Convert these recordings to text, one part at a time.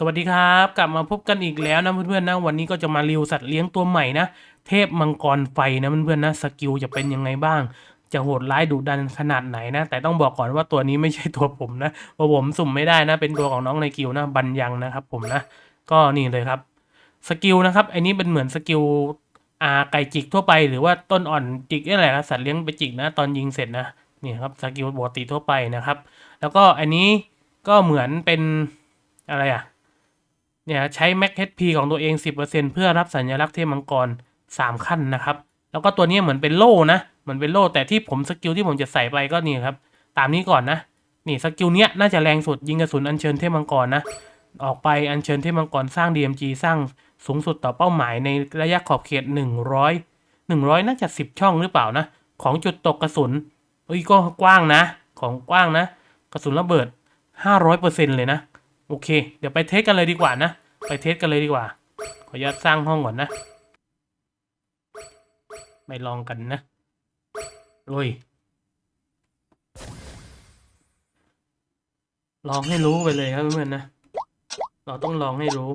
สวัสดีครับ กลับมาพบกันอีกแล้วนะเพื่อนๆนะวันนี้ก็จะมารีวิวสัตว์เลี้ยงตัวใหม่นะ เทพมังกรไฟนะเพื่อนๆนะสกิลจะเป็นยังไงบ้าง จะโหดร้ายดุดันขนาดไหนนะ แต่ต้องบอกก่อนว่าตัวนี้ไม่ใช่ตัวผมนะเพราะผมสุ่มไม่ได้นะ เป็นตัวของน้องในกิวนะบันยังนะครับผมนะ ก็นี่เลยครับสกิลนะครับไอ้นี้เป็นเหมือนสกิลอาไก่จิกทั่วไป หรือว่าต้นอ่อนจิกนี่แหละครับสัตว์เลี้ยงไปจิกนะ ตอนยิงเสร็จนะนี่ครับสกิลปกติทั่วไปนะครับ แล้วก็อันนี้ก็เหมือนเป็นอะไรอะ เนี่ยใช้ Max HP ของตัวเอง 10%เพื่อรับสัญลักษณ์เทพมังกร 3 ขั้นนะครับ แล้วก็ตัวนี้เหมือนเป็นโล่นะ เหมือนเป็นโล่ แต่ที่ผมสกิลที่ผมจะใส่ไปก็นี่ครับ ตามนี้ก่อนนะ นี่สกิลเนี้ยน่าจะแรงสุดยิงกระสุนอัญเชิญเทพมังกรนะ ออกไปอัญเชิญเทพมังกรสร้าง DMG สร้างสูงสุดต่อเป้าหมายในระยะขอบเขต 100 100 น่าจะ 10 ช่องหรือเปล่านะ ของจุดตกกระสุนเอ้ยก็กว้างนะ ของกว้างนะ กระสุนระเบิด 500%เลยนะ โอเค เดี๋ยวไปเทสกันเลยดีกว่านะ ไปเทสกันเลยดีกว่า ขออนุญาตสร้างห้องก่อนนะไปลองกันนะลุยลองให้รู้ไปเลยครับเพื่อนๆนะ เราต้องลองให้รู้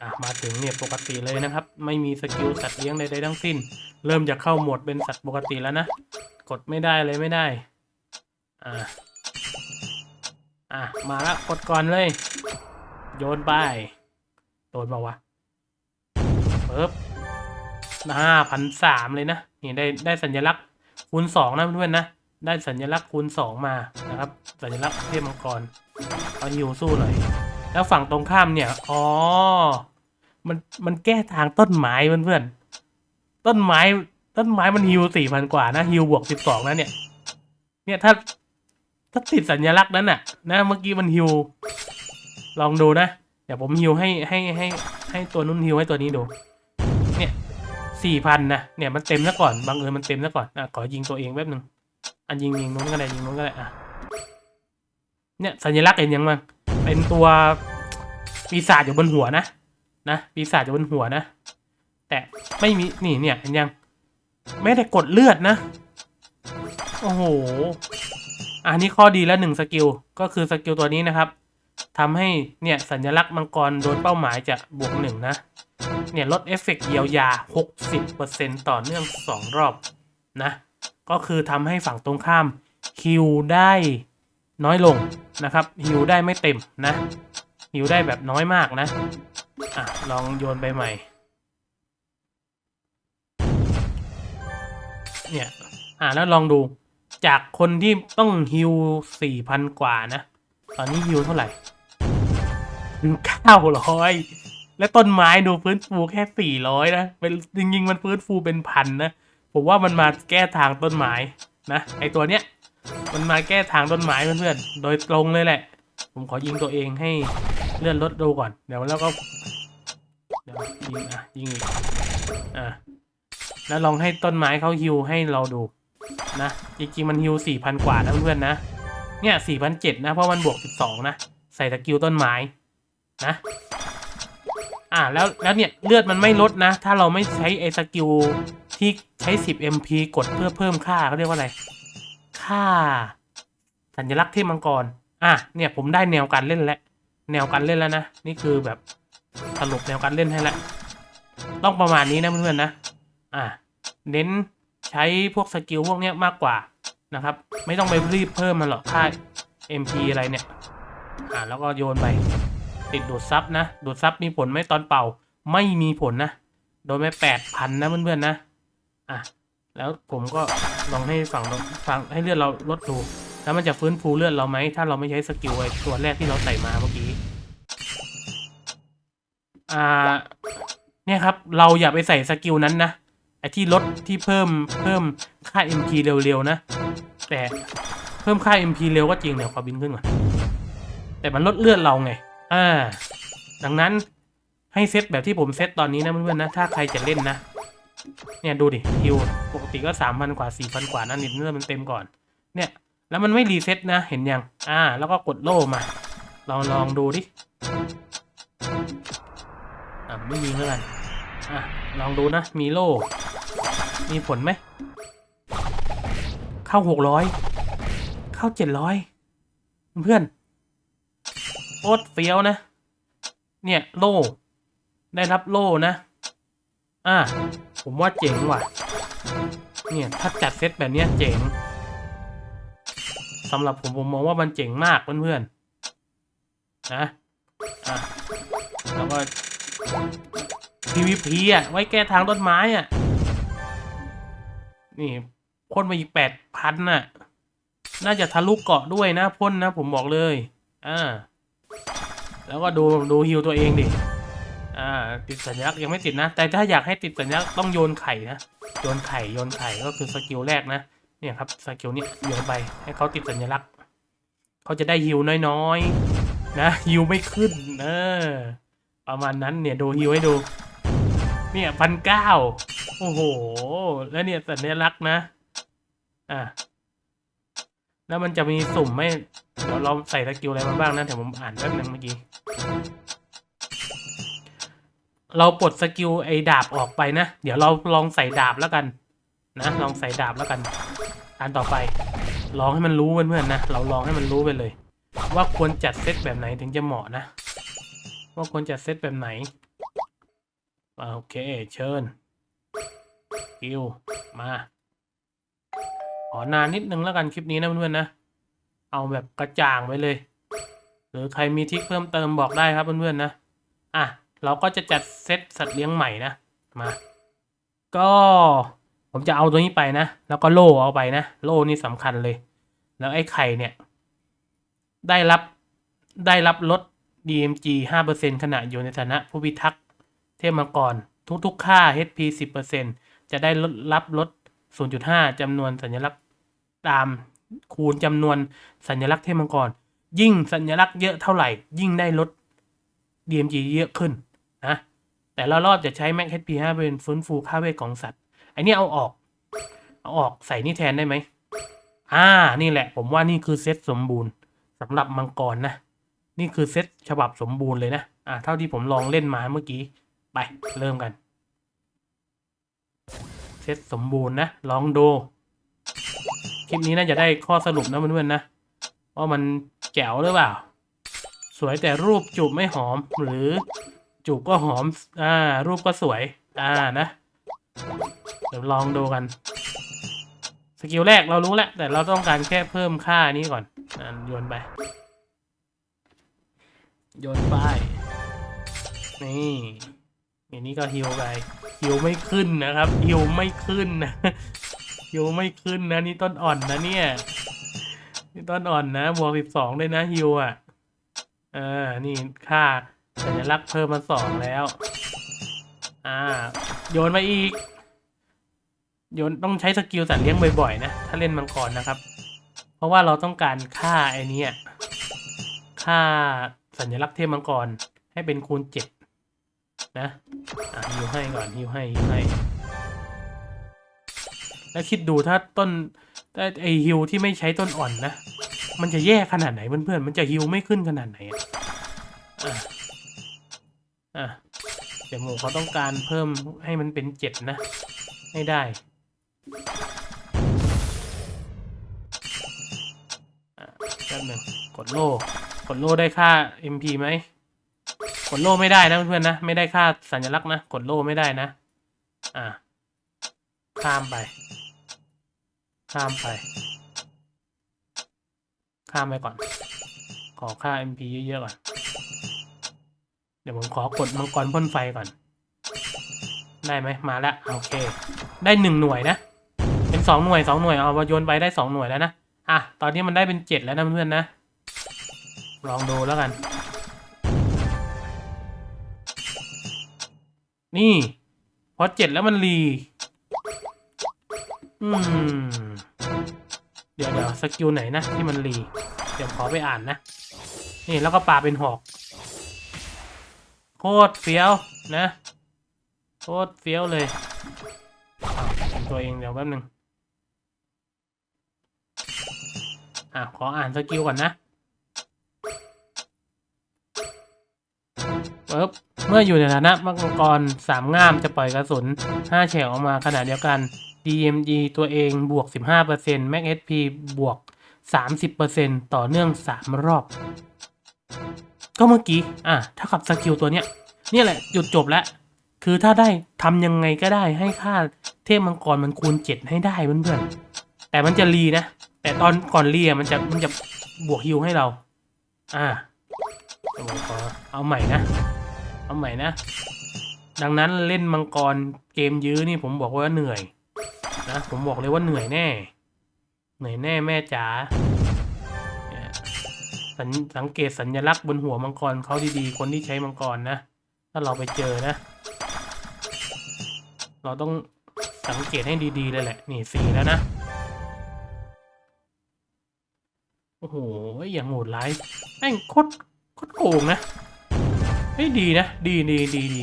อะ มาถึงเนี่ยปกติเลยนะครับ ไม่มีสกิลสัตว์เลี้ยงใดๆทั้งสิ้น เริ่มจะเข้าโหมดเป็นสัตว์ปกติแล้วนะ กดไม่ได้เลยไม่ได้ อะ อะ มาล้วกดก่อนเลย โยนไปโดนมาวะปึ๊บห้าพันสามเลยนะ นี่ได้ได้สัญลักษณ์คูณสองนะเพื่อนๆนะ ได้สัญลักษณ์คูณสองมานะครับ สัญลักษณ์เทพมังกร เอาฮิวสู้หน่อย แล้วฝั่งตรงข้ามเนี่ย อ๋อ มันมันแก้ทางต้นไม้เพื่อนๆ ต้นไม้ต้นไม้มันฮิวสี่พันกว่านะฮิวบวกสิบสองนะเนี่ย เนี่ยถ้า ถ้าติดสัญลักษณ์นั้นน่ะ นะเมื่อกี้มันฮิว ลองดูนะ เดี๋ยวผมฮิวให้ให้ให้ให้ตัวนุ่นฮิวให้ตัวนี้ดู เนี่ยสี่พันนะ เนี่ยมันเต็มซะก่อนบางเอิญมันเต็มซะก่อนอะขอยิงตัวเองแป๊บหนึ่งอันยิงยิงนู้นก็ได้ยิงนู้นก็ได้อะเนี่ยสัญลักษณ์เห็นยังมั้งเป็นตัวปีศาจอยู่บนหัวนะนะปีศาจอยู่บนหัวนะ แต่ไม่มีนี่เนี่ยเห็นยัง ไม่ได้กดเลือดนะ โอ้โห อันนี้ข้อดีแล้วหนึ่งสกิลก็คือสกิลตัวนี้นะครับทำให้เนี่ยสัญลักษณ์มังกรโดนเป้าหมายจะบวกหนึ่งนะ เนี่ยลดเอฟเฟกต์เยียวยา 60%ต่อเนื่อง 2 รอบนะ ก็คือทำให้ฝั่งตรงข้ามฮิวได้น้อยลงนะครับฮิวได้ไม่เต็มนะฮิวได้แบบน้อยมากนะอะลองโยนไปใหม่ เนี่ยอะแล้วลองดู จากคนที่ต้องฮิว4,000กว่านะ ตอนนี้ฮิวเท่าไหร่เก้าร้อยและต้นไม้ดูฟื้นฟูแค่สี่ร้อยนะเป็นจริงๆมันฟื้นฟูเป็นพันนะ ผมว่ามันมาแก้ทางต้นไม้นะไอตัวเนี้ยมันมาแก้ทางต้นไม้เพื่อนๆโดยตรงเลยแหละ ผมขอยิงตัวเองให้เลื่อนรถดูก่อน เดี๋ยวแล้วก็เดี๋ยวยิงอะยิงอีกอะแล้วลองให้ต้นไม้เขาฮิวให้เราดู นะ จริงๆมันฮิวสี่พันกว่านะเพื่อนๆนะ เนี่ยสี่พันเจ็ดนะ เพราะมันบวกสิบสองนะ ใส่สกิลต้นไม้นะ อ่าแล้วแล้วเนี่ยเลือดมันไม่ลดนะ ถ้าเราไม่ใช้ไอ้สกิลที่ใช้10 MP กดเพื่อเพิ่มค่าเขาเรียกว่าอะไร ค่า สัญลักษณ์เทพมังกร อะเนี่ยผมได้แนวการเล่นแล้วแนวการเล่นแล้วนะ นี่คือแบบสรุปแนวการเล่นให้แล้วต้องประมาณนี้นะเพื่อนๆนะ อะเน้น ใช้พวกสกิลพวกเนี้ยมากกว่านะครับ ไม่ต้องไปรีบเพิ่มมันหรอกค่า MP อะไรเนี่ย อะแล้วก็โยนไป ติดดูดซับนะดูดซับมีผลไหมตอนเป่าไม่มีผลนะ โดนไปแปดพันนะเพื่อนๆนะอะแล้วผมก็ลองให้ฝั่งฝั่งให้เลือดเราลดดูแล้วมันจะฟื้นฟูเลือดเราไหมถ้าเราไม่ใช้สกิลไอ้ตัวแรกที่เราใส่มาเมื่อกี้อ่าเนี่ยครับ เราอย่าไปใส่สกิลนั้นนะ ไอ้ที่ลดที่เพิ่มเพิ่มค่า MP เร็วๆนะ แต่เพิ่มค่า MP เร็วก็จริงเดี๋ยวขอบินขึ้นก่อนแต่มันลดเลือดเราไงอ่าดังนั้นให้เซตแบบที่ผมเซตตอนนี้นะเพื่อนๆนะถ้าใครจะเล่นนะ เนี่ยดูดิฮิวปกติก็สามพันกว่าสี่พันกว่านั่นนิดเลือดมันเต็มก่อน เนี่ย แล้วมันไม่รีเซ็ตนะเห็นยัง อ่า แล้วก็กดโล่มา ลองลองดูดิอ่าไม่มีเพื่อนอะลองดูนะมีโล่ มีผลไหม เข้าหกร้อยเข้าเจ็ดร้อยเพื่อนโคตรเฟี้ยวนะ เนี่ยโล่ ได้รับโล่นะ อ่าผมว่าเจ๋งว่ะ เนี่ยถ้าจัดเซตแบบนี้เจ๋งสำหรับผมผมมองว่ามันเจ๋งมากเพื่อนๆนะอะแล้วก็ PVP อะ ไว้แก้ทางต้นไม้อะ นี่พ่นมาอีกแปดพันน่ะ น่าจะทะลุเกาะด้วยนะพ่นนะ ผมบอกเลย อ่า แล้วก็ดูดูฮิวตัวเองดิ อ่า ติดสัญลักษณ์ยังไม่ติดนะ แต่ถ้าอยากให้ติดสัญลักษณ์ต้องโยนไข่นะ โยนไข่โยนไข่ก็คือสกิลแรกนะ เนี่ยครับสกิลนี้โยนไปให้เขาติดสัญลักษณ์ เขาจะได้ฮิวน้อยๆ นะฮิวไม่ขึ้น เออ ประมาณนั้นเนี่ยดูฮิวให้ดู เนี่ยพันเก้า โอ้โห แล้วเนี่ยสัญลักษณ์นะ อะ แล้วมันจะมีสุ่มไหม่เดี๋ยวเราใส่สกิลอะไรมาบ้างนะเดี๋ยวผมอ่านแป๊บนึงเมื่อกี้ เราปลดสกิลไอ้ดาบออกไปนะ เดี๋ยวเราลองใส่ดาบแล้วกันนะ ลองใส่ดาบแล้วกัน อันต่อไป ลองให้มันรู้เพื่อนๆนะ เราลองให้มันรู้ไปเลย ว่าควรจัดเซตแบบไหนถึงจะเหมาะนะ ว่าควรจัดเซตแบบไหน โอเค เชิญ กิวมาขอนานนิดนึงแล้วกันคลิปนี้นะเพื่อนๆนะ เอาแบบกระจ่างไปเลย หรือใครมีทริคเพิ่มเติมบอกได้ครับเพื่อนๆนะ อะ เราก็จะจัดเซตสัตว์เลี้ยงใหม่นะ มา ก็ผมจะเอาตัวนี้ไปนะ แล้วก็โล่เอาไปนะ โล่นี่สำคัญเลย แล้วไอ้ไข่เนี่ย ได้รับได้รับลด DMG 5%ขณะอยู่ในฐานะผู้พิทักษ์เทพมังกรทุกๆค่า HP 10% จะได้รับลด 0.5จำนวนสัญลักษณ์ตามคูณจำนวนสัญลักษณ์เทพมังกร ยิ่งสัญลักษณ์เยอะเท่าไหร่ ยิ่งได้ลด DMG เยอะขึ้นนะแต่ละรอบจะใช้ Max HP 5เป็นฟื้นฟูค่าเวทของสัตว์ไอันนี้เอาออก เอาออกใส่นี่แทนได้ไหมอ่านี่แหละ ผมว่านี่คือเซตสมบูรณ์สำหรับมังกรนะ นี่คือเซตฉบับสมบูรณ์เลยนะ อ่าเท่าที่ผมลองเล่นมาเมื่อกี้ ไปเริ่มกัน เซตสมบูรณ์นะ ลองดู คลิปนี้น่าจะได้ข้อสรุปนะเพื่อนๆนะ ว่ามันแจ๋วหรือเปล่า สวยแต่รูปจูบไม่หอม หรือจูบก็หอม อ่า รูปก็สวย อ่านะเดี๋ยวลองดูกัน สกิลแรกเรารู้แล้ว แต่เราต้องการแค่เพิ่มค่านี้ก่อนอ่าโยนไปโยนไปนี่ อันนี้ก็ฮิวไปฮิวไม่ขึ้นนะครับฮิวไม่ขึ้นนะฮิวไม่ขึ้นนะนี่ต้นอ่อนนะเนี่ยนี่ต้นอ่อนนะบวกสิบสองเลยนะฮิวอะเออนี่ค่าสัญลักษณ์เพิ่มมาสองแล้ว อ่า โยนมาอีก โยนต้องใช้สกิลสัตว์เลี้ยงบ่อยๆนะ ถ้าเล่นมังกรนะครับ เพราะว่าเราต้องการค่าไอ้นี้ค่าสัญลักษณ์เทพมังกรให้เป็นคูณเจ็ด นะอะฮิวให้ก่อนฮิวให้ฮิวให้ แล้วคิดดูถ้าต้นถ้าไอฮิวที่ไม่ใช้ต้นอ่อนนะ มันจะแย่ขนาดไหนเพื่อนๆ มันจะฮิวไม่ขึ้นขนาดไหนอะอะอะเดี๋ยวหมูเขาต้องการเพิ่มให้มันเป็นเจ็ดนะให้ได้อะแป๊บหนึ่งกดโล่กดโล่ได้ค่า MP ไหม ดโล่ไม่ได้นะเพื่อนๆนะ ไม่ได้ค่าสัญลักษณ์นะ กดโล่ไม่ได้นะ อะข้ามไป ข้ามไป ข้ามไปก่อน ขอค่า MP เยอะๆก่อน เดี๋ยวผมขอกดมังกรพ่นไฟก่อน ได้ไหมมาแล้วโอเค ได้หนึ่งหน่วยนะ เป็นสองหน่วยสองหน่วยเอามาโยนไปได้สองหน่วยแล้วนะ อะ ตอนนี้มันได้เป็นเจ็ดแล้วนะเพื่อนๆนะ ลองดูแล้วกัน นี่ พอเจ็ดแล้วมันรีอืมเดี๋ยวเดี๋ยวสกิลไหนนะที่มันรี เดี๋ยวขอไปอ่านนะ นี่แล้วก็ปลาเป็นหอก โคตรเฟี้ยวนะ โคตรเฟี้ยวเลยอ้าเป็นตัวเองเดี๋ยวแป๊บนึงอะขออ่านสกิลก่อนนะ ปึ๊บเมื่ออยู่ในฐานะมังกรสามง่ามจะปล่อยกระสุนห้าแฉกออกมาขนาดเดียวกัน DMG ตัวเองบวก 15% Max HP บวก 30%ต่อเนื่อง 3 รอบ ก็เมื่อกี้ อะ ถ้ากับสกิลตัวเนี้ยเนี่ยแหละ จุดจบแล้ว คือถ้าได้ทำยังไงก็ได้ให้ค่าเทพมังกรมันคูณเจ็ดให้ได้เพื่อนๆ แต่มันจะรีนะ แต่ตอนก่อนรีอะมันจะมันจะบวกฮิวให้เรา อ่าเอาใหม่นะ เอาใหม่นะ ดังนั้นเล่นมังกรเกมยื้อนี่ผมบอกว่าเหนื่อยนะผมบอกเลยว่าเหนื่อยแน่ เหนื่อยแน่แม่จ๋าสัญสังเกตสัญลักษณ์บนหัวมังกรเขาดีๆ คนที่ใช้มังกรนะ ถ้าเราไปเจอนะ เราต้องสังเกตให้ดีๆเลยแหละ นี่สีแล้วนะ โอ้โห อย่างโหดร้ายแม่งโคตรโคตรโกงนะ เฮ้ยดีนะ ดีดีดีดี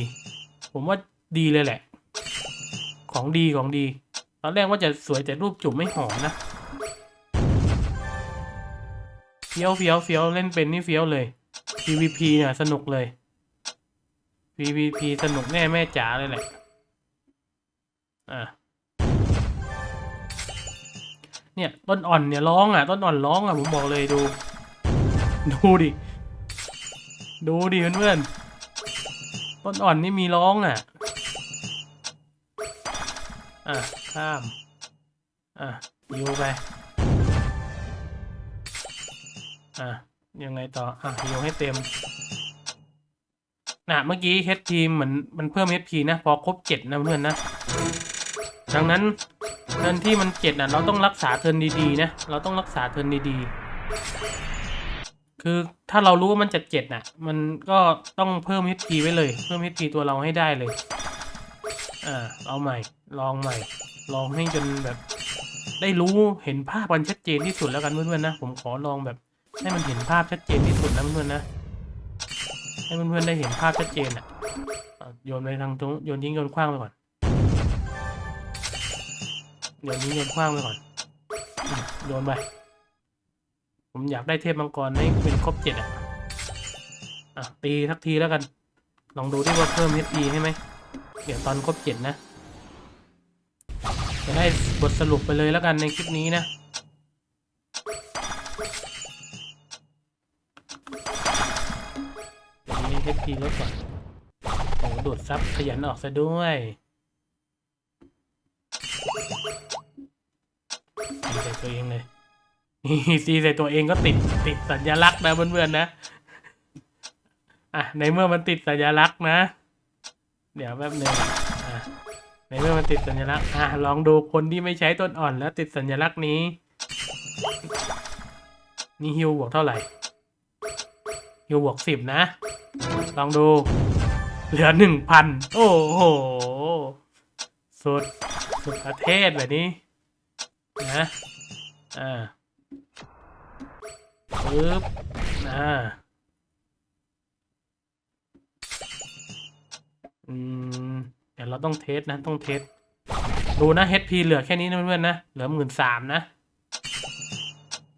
ผมว่าดีเลยแหละ ของดีของดี ตอนแรกว่าจะสวยแต่รูปจุ่มไม่หอมนะเฟี้ยวเฟี้ยวเฟี้ยวเล่นเป็นนี่เฟี้ยวเลย PVP เนี่ยสนุกเลย PVP สนุกแน่แม่จ๋าเลยแหละ อะ เนี่ยต้นอ่อนเนี่ยร้องอะต้นอ่อนร้องอะผมบอกเลยดู ดูดิ ดูดิเพื่อนๆ ต้นอ่อนนี่มีร้องอะ อะ ข้าม อะยิวไป อะ ยังไงต่อ อะยิวให้เต็มน่ะเมื่อกี้เฮดทีเหมือนมันเพิ่มเฮดพีนะ พอครบเจ็ดนะเพื่อนนะ ดังนั้นเทิร์นที่มันเจ็ดน่ะเราต้องรักษาเทิร์นดีๆนะ เราต้องรักษาเทิร์นดีๆ คือถ้าเรารู้ว่ามันจะเจ็ดน่ะมันก็ต้องเพิ่ม HP ไว้เลย เพิ่ม HP ตัวเราให้ได้เลย อ่า เอาใหม่ ลองใหม่ ลองให้จนแบบ ได้รู้เห็นภาพมันชัดเจนที่สุดแล้วกันเพื่อนๆนะ ผมขอลองแบบ ให้มันเห็นภาพชัดเจนที่สุดนะเพื่อนๆนะ ให้เพื่อนๆได้เห็นภาพชัดเจนอะ โยนไปทางตรงโยนทิ้งโยนขว้างไปก่อนเดี๋ยวนี้โยนขว้างไปก่อน โยนไป ผมอยากได้เทพมังกรให้เป็นครบเจ็ดอะ อะ ตีทักทีแล้วกัน ลองดูที่ว่าเพิ่ม HP ให้ไหมเดี๋ยวตอนครบเจ็ดนะ จะได้บทสรุปไปเลยแล้วกันในคลิปนี้นะเดี๋ยวนี้ HP ลดก่อนโอ้โหดูดซับขยันออกซะด้วยตีใส่ตัวเองเลย ตีใส่ตัวเองก็ติดติดสัญลักษณ์นะเพื่อนๆนะ อะในเมื่อมันติดสัญลักษณ์นะ เดี๋ยวแป๊บหนึงอะในเมื่อมันติดสัญลักษณ์อะลองดูคนที่ไม่ใช้ต้นอ่อนแล้วติดสัญลักษณ์นี้ นี่ฮิวบวกเท่าไหร่ฮิวบวกสิบนะ ลองดู เหลือหนึ่งพันโอ้โห สุด สุดประเทศแบบนี้นะอ่า ปึ๊บอ่าอืมเดี๋ยวเราต้องเทสนะ ต้องเทส ดูนะ HP เหลือแค่นี้นะเพื่อนๆนะ เหลือหมื่นสามนะ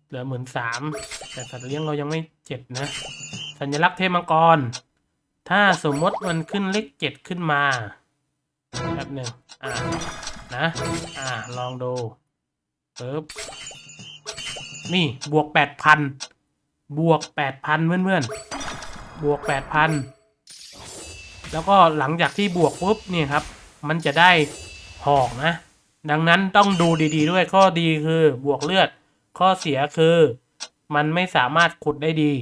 เหลือหมื่นสามแต่สัตว์เลี้ยงเรายังไม่เจ็ดนะ สัญลักษณ์เทพมังกร ถ้าสมมติมันขึ้นเลขเจ็ดขึ้นมาแป๊บหนึ่งอ่านะ อ่า ลองดูปึ๊บนี่บวกแปดพัน บวกแปดพันเพื่อนๆ บวกแปดพันแล้วก็หลังจากที่บวกปุ๊บเนี่ยครับ มันจะได้หอกนะ ดังนั้นต้องดูดีๆด้วยข้อดีคือบวกเลือด ข้อเสียคือ มันไม่สามารถขุดได้ดี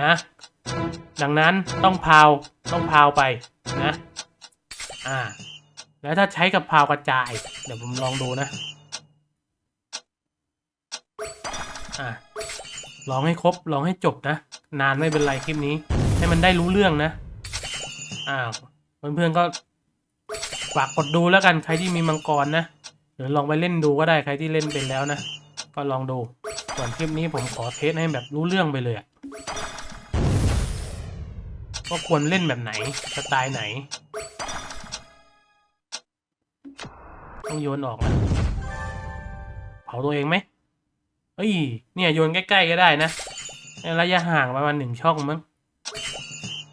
นะ ดังนั้นต้องพาวต้องพาวไปนะอ่าแล้วถ้าใช้กับพาวกระจาย เดี๋ยวผมลองดูนะ อะ ลองให้ครบลองให้จบนะ นานไม่เป็นไรคลิปนี้ ให้มันได้รู้เรื่องนะอ้าวเพื่อนๆก็ฝากกดดูแล้วกันใครที่มีมังกรนะหรือลองไปเล่นดูก็ได้ใครที่เล่นเป็นแล้วนะ ก็ลองดูส่วนคลิปนี้ผมขอเทสให้แบบรู้เรื่องไปเลยว่าควรเล่นแบบไหนสไตล์ไหน ต้องโยนออกนะเผาตัวเองไหม เอ้ย เนี่ยโยนใกล้ๆก็ได้นะระยะห่างประมาณหนึ่งช่องมั้ง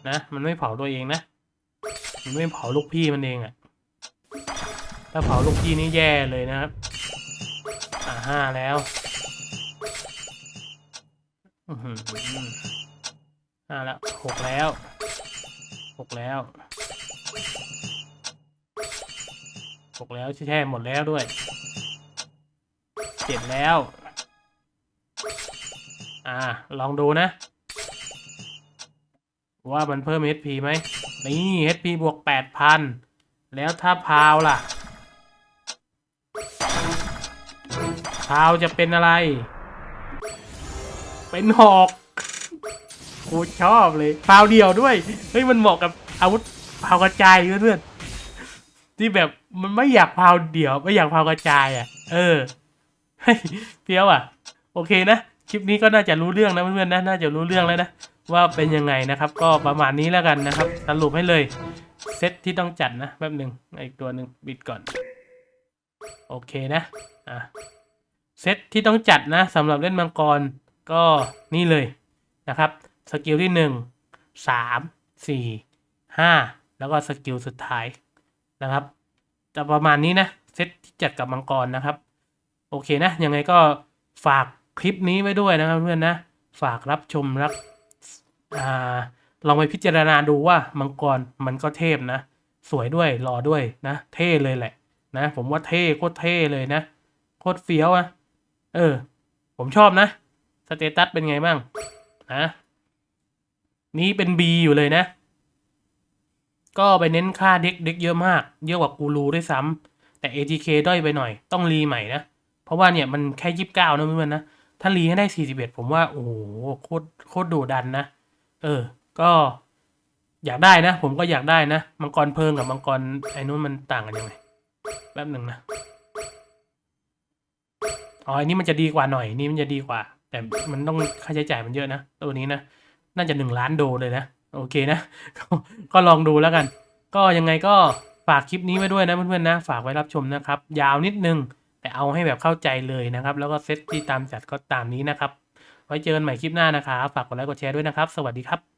นะ มันไม่เผาตัวเองนะ มันไม่เผาลูกพี่มันเองอะถ้าเผาลูกพี่นี่แย่เลยนะครับ อ่าห้าแล้วอื้อหือห้าแล้วหกแล้วหกแล้วหกแล้วแช่หมดแล้วด้วยเจ็ดแล้ว อ่า ลองดูนะ ว่ามันเพิ่ม HP ไหมนี่ HP บวกแปดพันแล้วถ้าพาวล่ะ พาวจะเป็นอะไร เป็นหอกกูชอบเลยพาวเดียวด้วย เฮ้ย มันเหมาะกับอาวุธพาวกระจายเพื่อนๆที่แบบมันไม่อยากพาวเดี่ยว ไม่อยากพาวกระจายอะ เออเฮ้ยเพี้ยวอะ โอเคนะ คลิปนี้ก็น่าจะรู้เรื่องนะเพื่อนๆนะน่าจะรู้เรื่องแล้วนะว่าเป็นยังไงนะครับ ก็ประมาณนี้แล้วกันนะครับสรุปให้เลยเซตที่ต้องจัดนะแป๊บหนึ่งอีกตัวหนึ่งบิดก่อน โอเคนะอะเซตที่ต้องจัดนะสำหรับเล่นมังกรก็นี่เลยนะครับสกิลที่หนึ่งสามสี่ห้าแล้วก็สกิลสุดท้ายนะครับจะประมาณนี้นะเซตที่จัดกับมังกรนะครับ โอเคนะยังไงก็ฝาก คลิปนี้ไว้ด้วยนะครับเพื่อนนะ ฝากรับชมรับอลองไปพิจารณาดูว่ามังกรมันก็เทพนะ สวยด้วยหล่อด้วยนะ เท่เลยแหละ นะ ผมว่าเท่โคตรเท่เลยนะโคตรเฟี้ยวอะเออ ผมชอบนะสเตตัสเป็นไงบ้างนะนี่เป็น B อยู่เลยนะ ก็ไปเน้นค่าเด็กเด็กเยอะมาก เยอะกว่ากูรูด้วยซ้ำแต่ ATK ด้อยไปหน่อย ต้องรีใหม่นะ เพราะว่าเนี่ยมันแค่ยี่สิบเก้านะเพื่อนนะ ถ้ารีให้ได้สี่สิบเอ็ดผมว่า โอ้โหโคตรโคตรดุดันนะ เออ ก็อยากได้นะ ผมก็อยากได้นะ มังกรเพลิงกับมังกรไอ้นู้นมันต่างกันยังไง แป๊บหนึ่งนะ อ๋ออันนี้มันจะดีกว่าหน่อย นี่มันจะดีกว่า แต่มันต้องค่าใช้จ่ายมันเยอะนะ ตัวนี้นะ น่าจะหนึ่งล้านโดเลยนะ โอเคนะ ก็ลองดูแล้วกัน ก็ยังไงก็ฝากคลิปนี้ไว้ด้วยนะเพื่อนๆนะ ฝากไว้รับชมนะครับ ยาวนิดนึง แต่เอาให้แบบเข้าใจเลยนะครับ แล้วก็เซตที่ตามจัดก็ตามนี้นะครับ ไว้เจอกันใหม่คลิปหน้านะครับ ฝากกดไลค์กดแชร์ด้วยนะครับ สวัสดีครับ